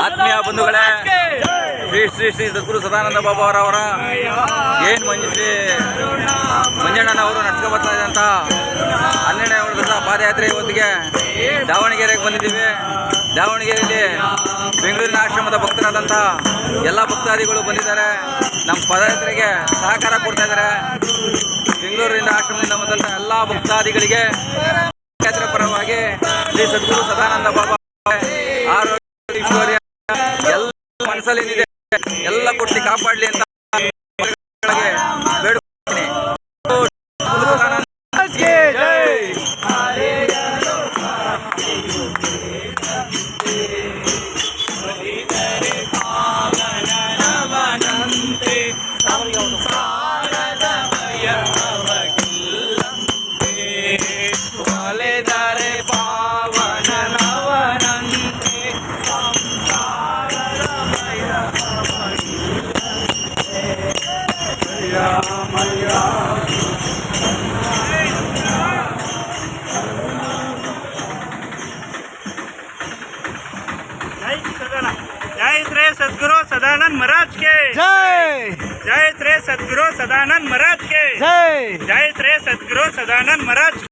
ಆತ್ಮೀಯ ಬಂಧುಗಳೇ ಶ್ರೀ ಶ್ರೀ ಶ್ರೀ ಸದ್ಗುರು ಸದಾನಂದ ಬಾಬಾ ಅವರವರ ಏನು ಮಂಜುಶ್ರೀ ಮಂಜಣ್ಣನವರು ನಡ್ಸ್ಕೊ ಬರ್ತಾ ಇದ್ದಂಥ ಹನ್ನೆರಡನೇ ವರ್ಷದ ಪಾದಯಾತ್ರೆ ಇವತ್ತಿಗೆ ದಾವಣಗೆರೆಗೆ ಬಂದಿದ್ದೀವಿ. ದಾವಣಗೆರೆಯಲ್ಲಿ ಬೆಂಗಳೂರಿನ ಆಶ್ರಮದ ಭಕ್ತರಾದಂತಹ ಎಲ್ಲ ಭಕ್ತಾದಿಗಳು ಬಂದಿದ್ದಾರೆ. ನಮ್ಮ ಪದಯಾತ್ರೆಗೆ ಸಹಕಾರ ಕೊಡ್ತಾ ಇದ್ದಾರೆ. ಬೆಂಗಳೂರಿನ ಆಶ್ರಮದಿಂದ ಬಂದಂಥ ಎಲ್ಲ ಭಕ್ತಾದಿಗಳಿಗೆ ಪರವಾಗಿ ಶ್ರೀ ಸದ್ಗುರು ಸದಾನಂದ ಬಾಬಾ ಆರೋಗ್ಯ ಮನಸ್ಸಲ್ಲಿ ಏನಿದೆ ಎಲ್ಲ ಕೊಟ್ಟು ಕಾಪಾಡಲಿ ಅಂತ जय सदानंद जय श्री सदगुरु सदानंद महाराज के। जय। जय श्री सदगुरु सदानंद महाराज के। जय। जय श्री सदगुरु सदानंद महाराज